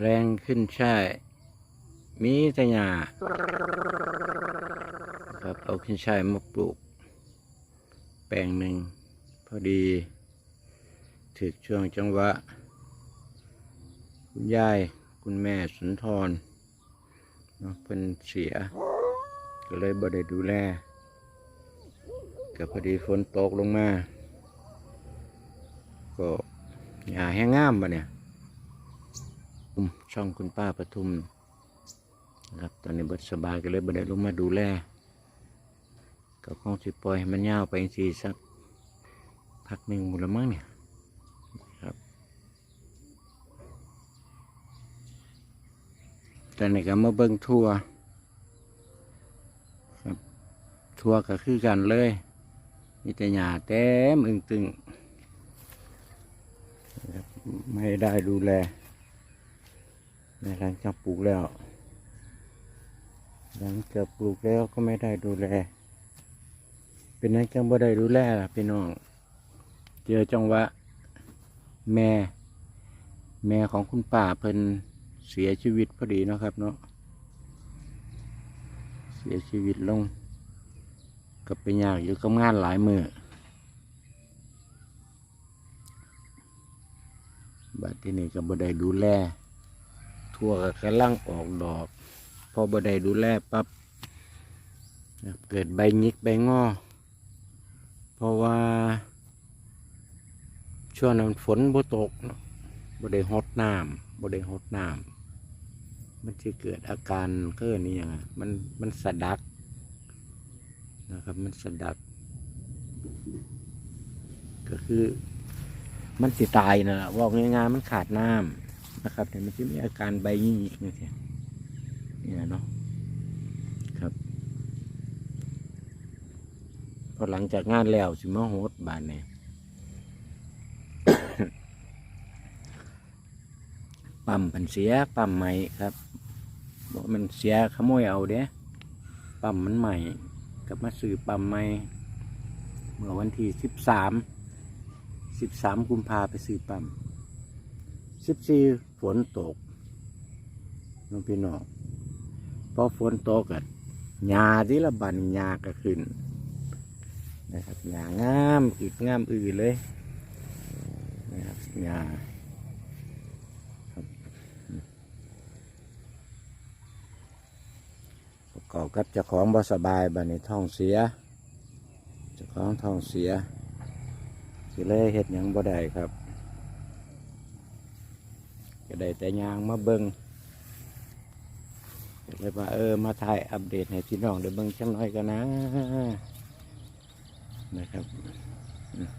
แปลงขึ้นใช่ มีแต่หญ้าครับเอาขึ้นใช่มาปลูก แปลงหนึ่งพอดี ถึกช่วงจังหวะ คุณยาย คุณแม่สุนทรเนาะเป็นเสีย ก็เลยบ่ได้ดูแลก็พอดีฝนตกลงมา ก็หญ้าแห้งงามปะเนี่ย มช่องคุณป้าปทุมนะครับตอนนี้เบิดสบายก็เลยบ่ไดลงมาดูแลก็คงสิปล่อยให้มันยาวไปสีสักพักหนึ่งหมดแล้วมั้งเนี่ยครับตอนนี้ก็มาเบิ่งทัวร์ครับทัวร์ก็คือกันเลยมีแต่หญ้าเต็มอึงตึงไม่ได้ดูแล ในหลังจากปลูกแล้วหลังจากปลูกแล้วก็ไม่ได้ดูแล เป็นนั้นจังบ่ได้ดูแลล่ะพี่น้อง เจอจังหวะแม่ แม่ของคุณป้าเพิ่นเสียชีวิตพอดีนะครับเนาะ เสียชีวิตลงก็เป็นยากอยู่กับงานหลายมือบัดที่นี่ก็บ่ได้ดูแล ทั่วก็กำลังออกดอก พอบ่ได้ดูแลปั๊บเกิดใบยิกใบงอ เพราะว่า ช่วงนั้นฝนบ่ตกบ่ได้หดน้ำบ่ได้หดน้ำมันจะเกิดอาการเกิดนี่ยังมันมันสะดักนะครับมันสะดัก ก็คือมันสิตายนะล่ะว่าง่ายๆมันขาดน้ำ นะครับแต่มันจะมีอาการใบหยิกนี่สิเนี่ยเนาะครับ พอหลังจากงานแล้วสิมาโหดบานเนี่ยปั๊มพันเสียปั๊มใหม่ครับบอกมันเสียขโมยเอาเด้ปั๊มมันใหม่กับมาซื้อปั๊มใหม่เมื่อวันที่สิบสามสิบสามกุมภาไปซื้อปั๊ม สิบสี่ฝนตกน้องพี่น้องพอฝนตกอะหญ้าที่ละบันหญ้าก็ขึ้นนะครับหญ้างามอึดงามอือเลยนะครับหญ้าประกอบกับเจ้าของบ่สบายบันี้ท้องเสียเจ้าของท้องเสียสิเลยเฮ็ดหยังบ่ได้ครับ ได้แต่ยางมาเบิงก็เลยว่าเออมาถ่ายอัปเดตให้พี่น้องได้เบิ่งจังน้อยกันนะนะครับอืม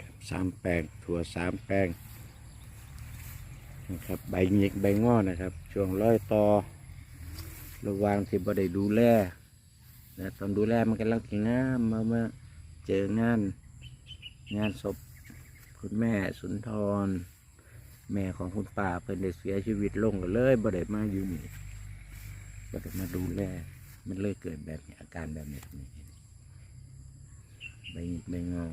ครับสามแปลงถั่วสามแปลงนะครับใบหยิกใบงอนะครับ ช่วงร้อยต่อ ระวางที่บ่ได้ดูแลแต่ตอนดูแลมันกำลังกินงามมาเมื่อเจองาน งานศพคุณแม่สุนทร แม่ของคุณป้าเพิ่นได้เสียชีวิตลงก็เลยบ่ได้มาอยู่นี่บ่ได้มาดูแลมันเลยเกิดแบบนี้อาการแบบนี้นี่ใบหงิกใบงอ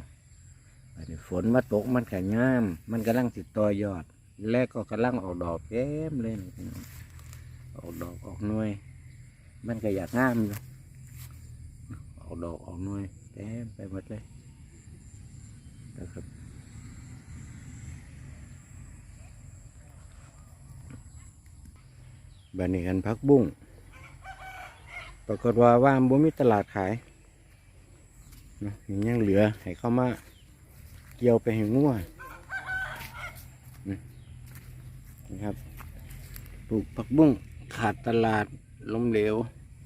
บัดนี้ฝนมาตกมันแข็งงาม มันกำลังติดต่อยอด แล้วก็กำลังออกดอกเต็มเลยอออกดอกออกหน่วย มันก็อยากงามอยู่ออกดอกออกหน่วยเต็มไปหมดเลยนะครับบันนี้กันพักบุ้งปรากฏว่าว่ามบ่มีตลาดขายเนาะยังเหลือให้เข้ามาเกี่ยวไปให้งัวนนะครับปลูกผักบุ้งขาดตลาด ล้มเหลว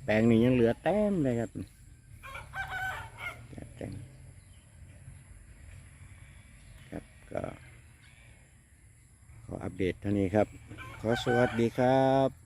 แปลงนี้ยังเหลือแต้มเลยครับแต้มครับก็ขออัปเดตเท่านี้ครับ ขอสวัสดีครับ